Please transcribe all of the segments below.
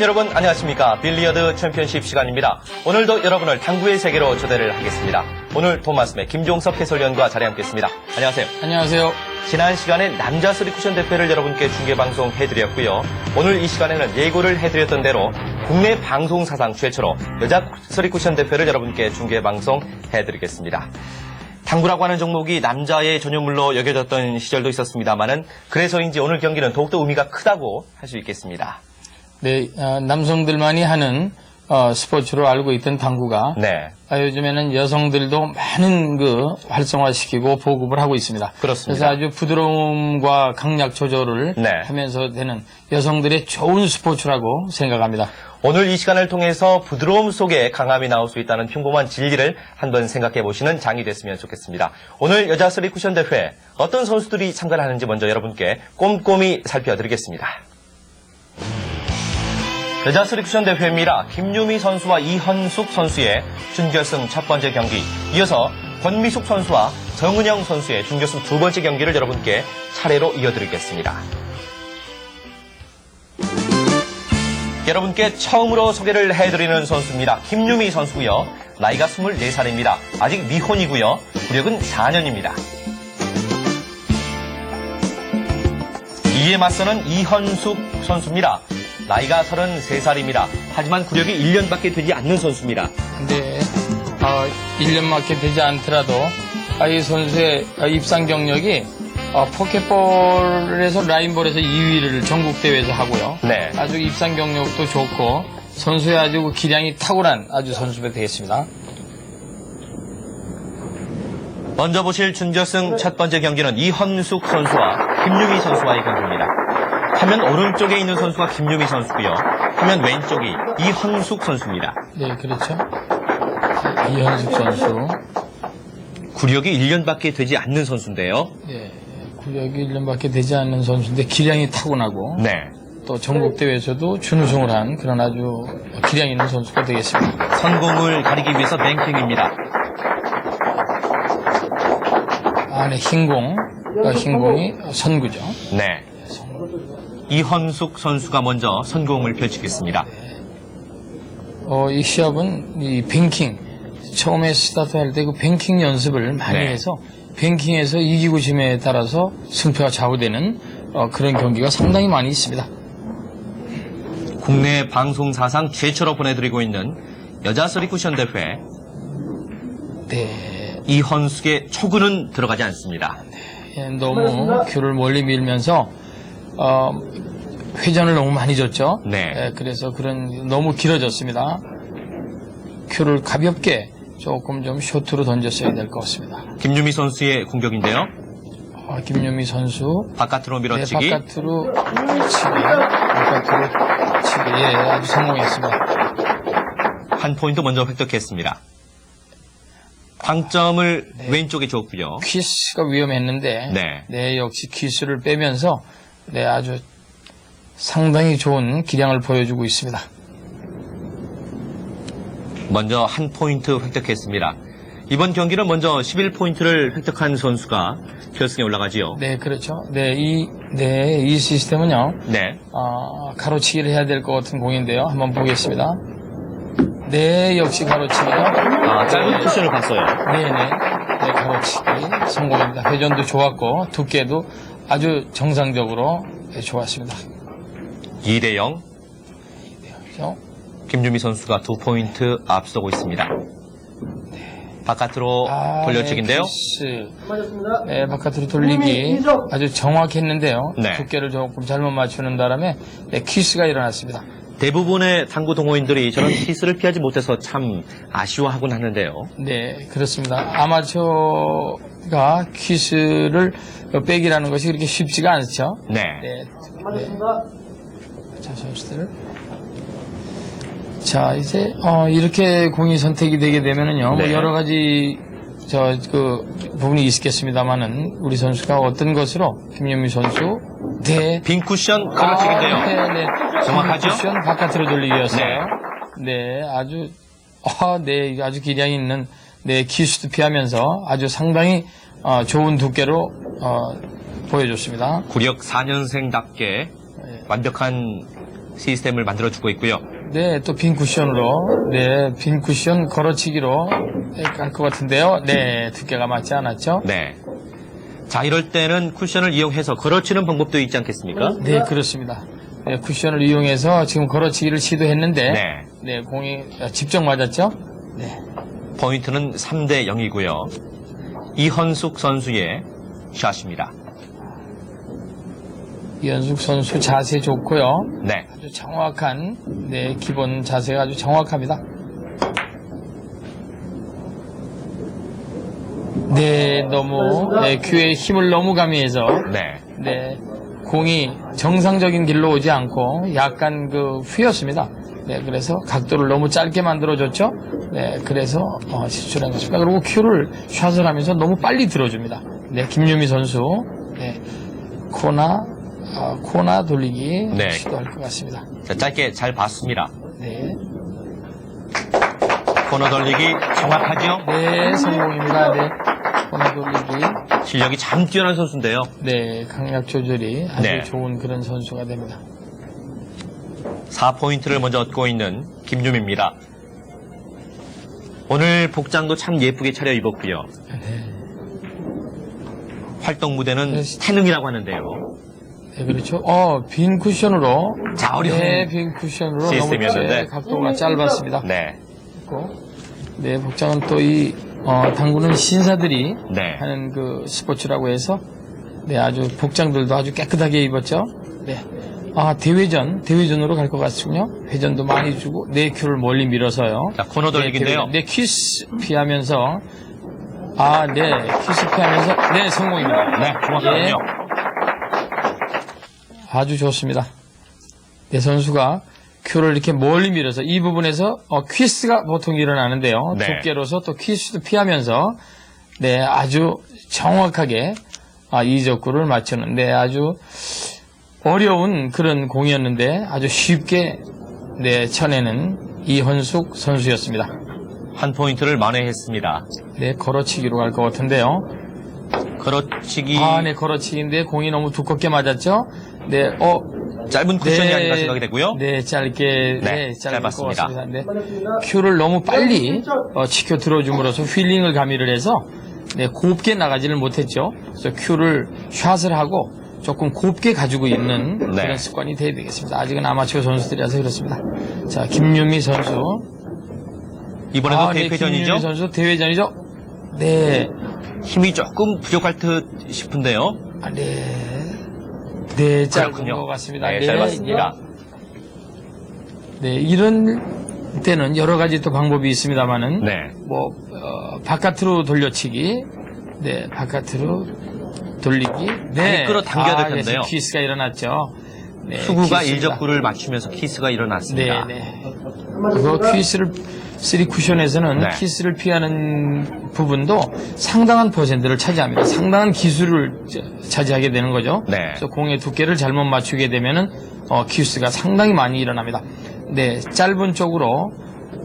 팬 여러분 안녕하십니까 빌리어드 챔피언십 시간입니다. 오늘도 여러분을 당구의 세계로 초대를 하겠습니다. 오늘 토마스의 김종석 해설위원과 자리에 함께했습니다. 안녕하세요. 안녕하세요. 지난 시간에 남자 쓰리 쿠션 대회를 여러분께 중계 방송 해드렸고요. 오늘 이 시간에는 예고를 해드렸던 대로 국내 방송 사상 최초로 여자 쓰리 쿠션 대회를 여러분께 중계 방송 해드리겠습니다. 당구라고 하는 종목이 남자의 전유물로 여겨졌던 시절도 있었습니다만은 그래서인지 오늘 경기는 더욱더 의미가 크다고 할 수 있겠습니다. 네, 어, 남성들만이 하는 어, 스포츠로 알고 있던 당구가 네, 아, 요즘에는 여성들도 많은 그 활성화시키고 보급을 하고 있습니다. 그렇습니다. 그래서 아주 부드러움과 강약 조절을 네. 하면서 되는 여성들의 좋은 스포츠라고 생각합니다. 오늘 이 시간을 통해서 부드러움 속에 강함이 나올 수 있다는 평범한 진리를 한번 생각해 보시는 장이 됐으면 좋겠습니다. 오늘 여자 쓰리 쿠션 대회 어떤 선수들이 참가를 하는지 먼저 여러분께 꼼꼼히 살펴드리겠습니다. 여자 쓰리 쿠션 대회입니다. 김유미 선수와 이현숙 선수의 준결승 첫 번째 경기, 이어서 권미숙 선수와 정은영 선수의 준결승 두 번째 경기를 여러분께 차례로 이어드리겠습니다. 여러분께 처음으로 소개를 해드리는 선수입니다. 김유미 선수고요. 나이가 24살입니다. 아직 미혼이고요. 구력은 4년입니다. 이에 맞서는 이현숙 선수입니다. 나이가 33살입니다. 하지만 구력이 1년밖에 되지 않는 선수입니다. 근데 어, 1년밖에 되지 않더라도 아, 이 선수의 아, 입상 경력이 어, 포켓볼에서 라인볼에서 2위를 전국 대회에서 하고요. 네. 아주 입상 경력도 좋고 선수의 아주 그 기량이 탁월한 아주 선수가 되겠습니다. 먼저 보실 준결승 첫 번째 경기는 이현숙 선수와 김유미 선수와의 경기입니다. 화면 오른쪽에 있는 선수가 김유미 선수고요. 화면 왼쪽이 이현숙 선수입니다. 네, 그렇죠. 이현숙 선수. 구력이 1년밖에 되지 않는 선수인데요. 네, 구력이 1년밖에 되지 않는 선수인데 기량이 타고나고 네. 또 전국 대회에서도 준우승을 한 그런 아주 기량 있는 선수가 되겠습니다. 선공을 가리기 위해서 뱅킹입니다. 안에 흰공, 어, 흰공이 선구죠. 네. 이현숙 선수가 먼저 선공을 펼치겠습니다. 어, 이 시합은 이 뱅킹 처음에 스타트할 때 그 뱅킹 연습을 많이 네. 해서 뱅킹에서 이기고 심에 따라서 승패가 좌우되는 어, 그런 경기가 상당히 많이 있습니다. 국내 방송 사상 최초로 보내드리고 있는 여자 서리쿠션 대회 네, 이현숙의 초구는 들어가지 않습니다. 예, 너무 큐를 멀리 밀면서 어, 회전을 너무 많이 줬죠. 네. 예, 그래서 그런 너무 길어졌습니다. 큐를 가볍게 조금 좀 쇼트로 던졌어야 될 것 같습니다. 김유미 선수의 공격인데요. 어, 김유미 선수 바깥으로 네, 밀어치기. 바깥으로 치기, 바깥으로 치기, 예, 아주 성공했습니다. 한 포인트 먼저 획득했습니다. 당점을 왼쪽에 줬고요. 퀴스가 위험했는데, 네. 역시 퀴스를 빼면서, 네, 아주 상당히 좋은 기량을 보여주고 있습니다. 먼저 한 포인트 획득했습니다. 이번 경기는 먼저 11포인트를 획득한 선수가 결승에 올라가지요. 네, 그렇죠. 네, 이, 네, 이 시스템은요, 네. 어, 가로치기를 해야 될 것 같은 공인데요. 한번 보겠습니다. 네, 역시 가로치기죠. 아, 짧은 쿠션을 봤어요. 네네. 네, 가로치기 성공입니다. 회전도 좋았고, 두께도 아주 정상적으로 네, 좋았습니다. 2대 0. 그죠? 김주미 선수가 두 포인트 앞서고 있습니다. 바깥으로 돌려치기인데요. 네, 키스. 네, 바깥으로 돌리기 아주 정확했는데요. 네. 두께를 조금 잘못 맞추는 바람에 네, 키스가 일어났습니다. 대부분의 당구 동호인들이 저런 키스를 피하지 못해서 참 아쉬워하곤 하는데요. 네, 그렇습니다. 아마추어가 키스를 빼기라는 것이 그렇게 쉽지가 않죠. 네. 네. 네. 자, 선수들. 자, 이제, 어, 이렇게 공이 선택이 되게 되면은요, 뭐 네. 여러 가지, 저, 그, 부분이 있겠습니다만은, 우리 선수가 어떤 것으로, 김현미 선수, 네. 빈 쿠션 걸어치기인데요. 아, 네, 네. 정확하죠? 쿠션 바깥으로 돌리기였어요. 네. 아주, 아, 네, 아주 기량이 있는, 네, 키스도 피하면서 아주 상당히, 어, 좋은 두께로, 어, 보여줬습니다. 구력 4년생답게 완벽한 시스템을 만들어주고 있고요. 네, 또 빈 쿠션으로, 네, 빈 쿠션 걸어치기로 할 것 같은데요. 네, 두께가 맞지 않았죠? 네. 자, 이럴 때는 쿠션을 이용해서 걸어치는 방법도 있지 않겠습니까? 네, 그렇습니다. 네, 쿠션을 이용해서 지금 걸어치기를 시도했는데, 네. 네, 공이 직접 맞았죠? 네. 포인트는 3대 0이고요. 이헌숙 선수의 샷입니다. 이현숙 선수 자세 좋고요. 네. 아주 정확한, 네, 기본 자세가 아주 정확합니다. 네, 너무, 네, 큐에 힘을 너무 가미해서, 네. 네, 공이 정상적인 길로 오지 않고 약간 그 휘었습니다. 네, 그래서 각도를 너무 짧게 만들어줬죠. 네, 그래서 어, 실수한 것입니다. 그리고 큐를 샷을 하면서 너무 빨리 들어줍니다. 네, 김유미 선수, 네, 코나, 아, 코나 돌리기 네. 시도할 것 같습니다. 자, 짧게 잘 봤습니다. 네, 코너 돌리기 정확하죠? 네, 성공입니다. 네, 돌리기. 실력이 참 뛰어난 선수인데요. 네, 강약 조절이 아주 네. 좋은 그런 선수가 됩니다. 4포인트를 먼저 얻고 있는 김유미입니다. 오늘 복장도 참 예쁘게 차려 입었고요. 네. 활동 무대는 네. 태능이라고 하는데요. 네, 그렇죠. 어, 빈 쿠션으로. 자, 어려운 네, 빈 쿠션으로 시스템이었는데. 너무 각도가 짧았습니다. 네. 그리고, 네, 복장은 또 이, 어, 당구는 신사들이 네. 하는 그 스포츠라고 해서, 네, 아주 복장들도 아주 깨끗하게 입었죠. 네. 아, 대회전, 대회전으로 갈 것 같군요. 회전도 많이 주고, 네 큐를 멀리 밀어서요. 자, 코너 돌리기인데요. 네. 네, 키스 피하면서, 아, 네, 키스 피하면서, 네, 성공입니다. 네, 정확하군요. 아주 좋습니다. 내 선수가 큐를 이렇게 멀리 밀어서 이 부분에서 어, 퀴스가 보통 일어나는데요. 네. 두께로서 또 퀴스도 피하면서 네 아주 정확하게 아, 이적구를 맞추는데 아주 어려운 그런 공이었는데 아주 쉽게 네 쳐내는 이헌숙 선수였습니다. 한 포인트를 만회했습니다. 네 걸어치기로 갈 것 같은데요. 걸어치기 아, 네 걸어치기인데 공이 너무 두껍게 맞았죠. 네, 어 짧은 쿠션이 아닌가 생각이 되고요. 네, 짧게, 네, 네, 짧을 것 짧았습니다. 같습니다. 네, 큐를 너무 빨리 어, 치켜 들어줌으로써 휠링을 가미를 해서 네, 곱게 나가지를 못했죠. 그래서 큐를 샷을 하고 조금 곱게 가지고 있는 네. 그런 습관이 돼야 되겠습니다. 아직은 아마추어 선수들이라서 그렇습니다. 자, 김유미 선수. 이번에도 아, 네, 대회전이죠. 김유미 선수 대회전이죠. 네, 힘이 조금 부족할 듯 싶은데요. 아, 네. 네, 짧은 그렇군요. 것 같습니다. 네, 짧았습니다. 네, 이런 때는 여러 가지 또 방법이 있습니다만은 네. 뭐 어, 바깥으로 돌려치기, 네, 바깥으로 돌리기, 네, 아니, 끌어 당겨야 될 아, 네, 텐데요. 키스가 일어났죠. 네, 투구가 키스입니다. 일적구를 맞추면서 키스가 일어났습니다. 네, 네. 그거 퀴스를 쓰리 쿠션에서는 네. 키스를 피하는 부분도 상당한 퍼센트를 차지합니다. 상당한 기술을 저- 차지하게 되는 거죠. 네. 그래서 공의 두께를 잘못 맞추게 되면은 어, 키스가 상당히 많이 일어납니다. 네, 짧은 쪽으로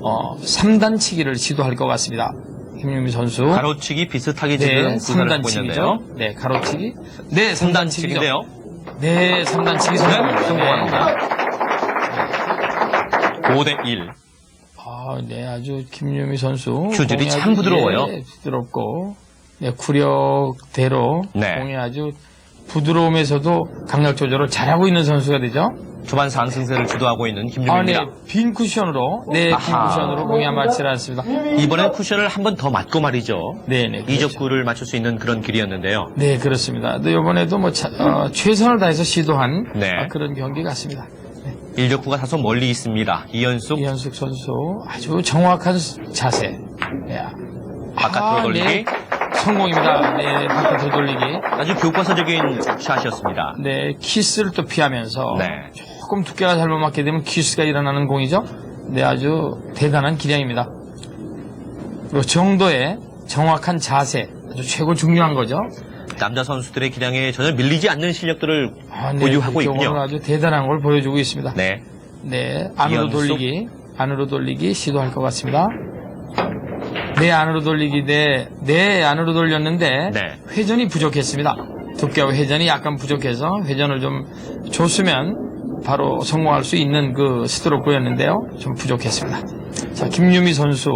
어, 3단 치기를 시도할 것 같습니다. 김유미 선수. 가로치기 비슷하게 지금 네, 구사를 3단 하고 있는데요. 치기죠. 네, 가로치기. 네, 3단 치기죠. 3단치기인데요. 네, 3단 치기. 성공합니다. 네. 5대 1. 아, 네, 아주 김유미 선수 공이 참 부드러워요. 예, 부드럽고 네, 구력대로 네. 공이 아주 부드러우면서도 강력 조절을 잘하고 있는 선수가 되죠. 초반 상승세를 주도하고 있는 아, 네. 빈 쿠션으로 네, 빈 아하. 쿠션으로 공이 아마치 않습니다. 이번엔 쿠션을 한 번 더 맞고 말이죠. 네, 네, 그렇죠. 이적구를 맞출 수 있는 그런 길이었는데요. 네, 그렇습니다. 네, 이번에도 뭐 차- 어, 최선을 다해서 시도한 네. 아, 그런 경기 같습니다. 일적구가 다소 멀리 있습니다. 이연숙 이현숙 선수 아주 정확한 자세. 네. 바깥으로 아, 돌리기. 네, 성공입니다. 네, 바깥으로 돌리기. 아주 교과서적인 샷이었습니다. 네, 키스를 또 피하면서 네. 조금 두께가 잘못 맞게 되면 키스가 일어나는 공이죠. 네, 아주 대단한 기량입니다. 그리고 정도의 정확한 자세, 아주 최고 중요한 거죠. 남자 선수들의 기량에 전혀 밀리지 않는 실력들을 아, 네, 보유하고 있군요. 아주 대단한 걸 보여주고 있습니다. 네. 네, 안으로 이연속. 돌리기, 안으로 돌리기 시도할 것 같습니다. 네, 안으로 돌리기, 네, 네, 안으로 돌렸는데 네. 회전이 부족했습니다. 두께와 회전이 약간 부족해서 회전을 좀 줬으면 바로 성공할 수 있는 그 스트로크였는데요. 좀 부족했습니다. 자, 김유미 선수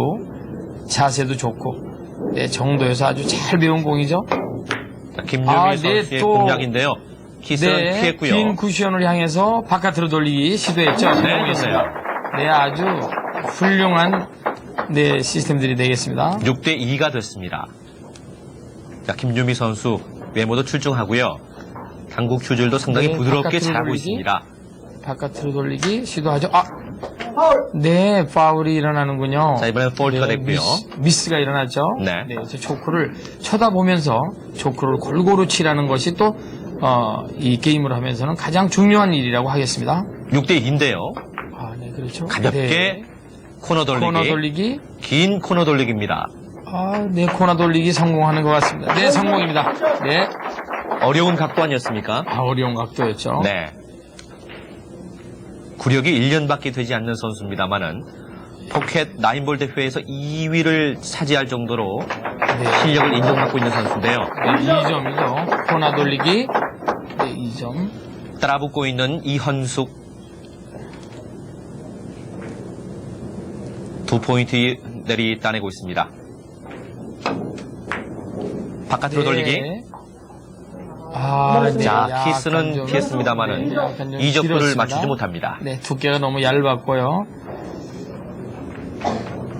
자세도 좋고 네, 정도에서 아주 잘 배운 공이죠. 자, 김유미 아, 네, 선수의 또- 공략인데요. 키스는 네, 피했고요. 빈 쿠션을 향해서 바깥으로 돌리기 시도했죠. 성공했습니다. 네, 아주 훌륭한 네, 시스템들이 되겠습니다. 6대 2가 됐습니다. 자, 김유미 선수 외모도 출중하고요. 당국 휴질도 상당히 네, 부드럽게 바깥으로 잘하고 돌리기. 있습니다. 바깥으로 돌리기 시도하죠. 아, 네, 파울이 일어나는군요. 자, 이번엔 폴트가 네, 됐고요. 미스, 가 일어났죠. 네. 그래서 초크를 쳐다보면서 초크를 골고루 치라는 것이 또, 어, 이 게임을 하면서는 가장 중요한 일이라고 하겠습니다. 6대 2인데요. 아, 네, 그렇죠. 가볍게 네. 코너 돌리기. 코너 돌리기. 긴 코너 돌리기입니다. 아, 네, 코너 돌리기 성공하는 것 같습니다. 네, 성공입니다. 네. 어려운 각도 아니었습니까? 아, 어려운 각도였죠. 네. 구력이 1년밖에 되지 않는 선수입니다만은 포켓 나인볼 대회에서 2위를 차지할 정도로 네. 실력을 인정받고 있는 선수인데요. 네, 2점이죠. 코너 돌리기. 네, 2점. 따라붙고 있는 이현숙 두 포인트들이 따내고 있습니다. 바깥으로 돌리기. 아, 네. 자, 키스는 좀- 피했습니다만은 길었습니다. 맞추지 못합니다. 네, 두께가 너무 얇았고요.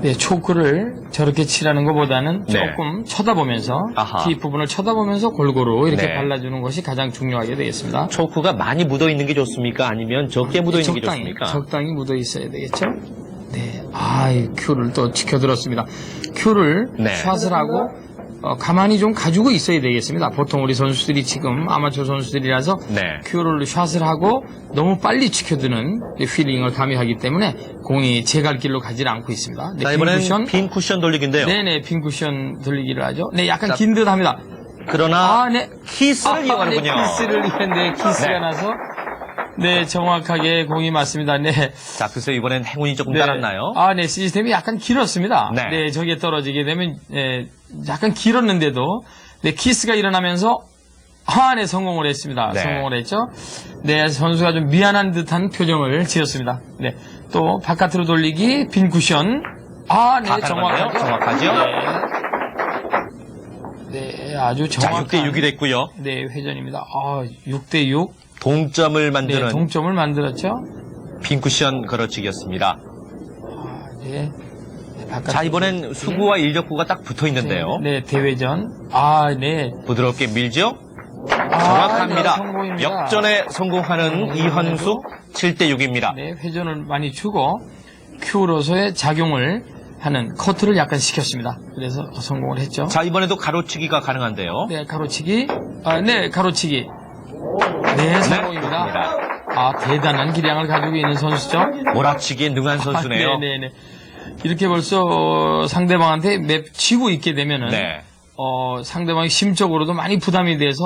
네, 초크를 저렇게 치라는 것보다는 네. 조금 쳐다보면서 아하. 티 부분을 쳐다보면서 골고루 이렇게 네. 발라주는 것이 가장 중요하게 되겠습니다. 초크가 많이 묻어 있는 게 좋습니까? 아니면 적게 묻어 있는 게 적당히, 좋습니까? 적당히 묻어 있어야 되겠죠? 네. 아, 이 큐를 또 지켜들었습니다. 큐를 네. 샷을 하고 어, 가만히 좀 가지고 있어야 되겠습니다. 보통 우리 선수들이 지금 아마추어 선수들이라서 네. 큐를 샷을 하고 너무 빨리 지켜드는 이 필링을 가미하기 때문에 공이 제 갈 길로 가지 않고 있습니다. 네, 자, 빈 이번엔 쿠션. 빈 쿠션 돌리기인데요. 네네, 빈 쿠션 돌리기를 하죠. 네, 약간 자, 긴듯 합니다. 그러나 아, 네. 키스를 아, 이용하는군요. 네, 키스를 이용했는데 키스가 네. 나서 네, 정확하게 공이 맞습니다. 네. 자, 글쎄 이번엔 행운이 조금 네. 따랐나요? 아, 네, 시스템이 약간 길었습니다. 네. 네, 저기에 떨어지게 되면, 예, 약간 길었는데도, 네, 키스가 일어나면서, 아, 네, 성공을 했습니다. 네. 성공을 했죠. 네, 선수가 좀 미안한 듯한 표정을 지었습니다. 네, 또, 바깥으로 돌리기, 빈 쿠션. 아, 다 네, 가능하네요. 정확하죠. 정확하죠? 네. 네, 아주 자, 정확한. 6대 6이 됐고요. 네, 회전입니다. 아, 6대 6. 동점을 네, 만드는 동점을 만들었죠. 빈 쿠션 걸어치기였습니다. 아, 네. 네, 자, 이번엔. 수구와 일적구가 딱 붙어 있는데요. 네, 대회전. 아, 네. 부드럽게 밀죠? 아, 정확합니다. 네, 성공입니다. 역전에 성공하는 이현숙 7대 6입니다. 네, 회전을 많이 주고 큐로서의 작용을 하는 커트를 약간 시켰습니다. 그래서 성공을 했죠. 자, 이번에도 가로치기가 가능한데요. 네, 가로치기. 아, 네, 가로치기. 네, 성공입니다. 아, 대단한 기량을 가지고 있는 선수죠. 몰아치기에 능한 선수네요. 아, 네, 네, 네. 이렇게 벌써 어, 상대방한테 맵 치고 있게 되면은 네. 어, 상대방이 심적으로도 많이 부담이 돼서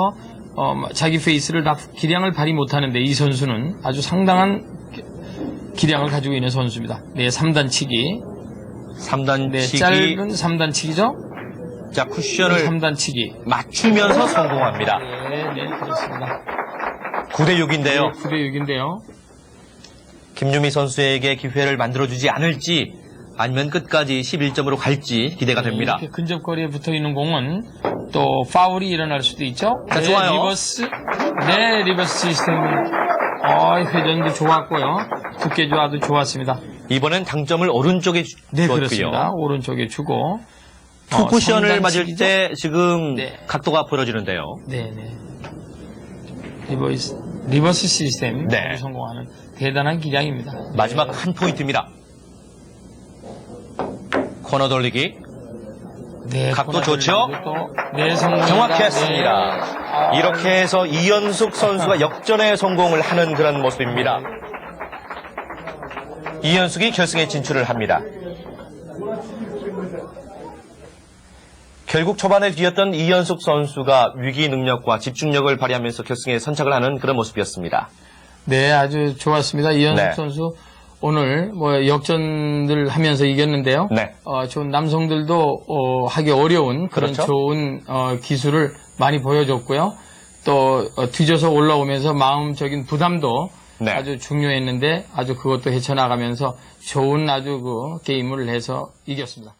어, 자기 페이스를 다 기량을 발휘 못하는데 이 선수는 아주 상당한 기- 기량을 가지고 있는 선수입니다. 네, 3단 치기. 3단 네, 치기. 짧은 3단 치기죠? 자, 쿠션을 3단 치기. 맞추면서 성공합니다. 네, 네, 그렇습니다. 9대 6인데요. 9대 6인데요. 김유미 선수에게 기회를 만들어주지 않을지 아니면 끝까지 11점으로 갈지 기대가 됩니다. 이렇게 근접거리에 붙어 있는 공은 또 파울이 일어날 수도 있죠. 자, 네, 좋아요. 리버스. 네, 리버스 시스템. 어, 회전도 좋았고요. 두께 조화도 좋았습니다. 이번엔 당점을 오른쪽에 주- 네, 그렇습니다. 주었고요. 오른쪽에 주고. 투 어, 쿠션을 맞을? 때 지금 네. 각도가 벌어지는데요. 네, 네. 리버스, 리버스 시스템. 네. 아주 성공하는 대단한 기량입니다. 네. 마지막 한 포인트입니다. 코너 돌리기 네, 각도 좋죠? 네, 성공. 정확했습니다. 이렇게 해서 이현숙 선수가 역전에 성공을 하는 그런 모습입니다. 이현숙이 결승에 진출을 합니다. 결국 초반에 뒤었던 이현숙 선수가 위기 능력과 집중력을 발휘하면서 결승에 선착을 하는 그런 모습이었습니다. 네, 아주 좋았습니다. 이현숙 네. 선수 오늘 뭐 역전을 하면서 이겼는데요. 네. 어, 좋은 남성들도 어, 하기 어려운 그런 그렇죠. 좋은 어, 기술을 많이 보여줬고요. 또 어, 뒤져서 올라오면서 마음적인 부담도 네. 아주 중요했는데 아주 그것도 헤쳐나가면서 좋은 아주 그 게임을 해서 이겼습니다.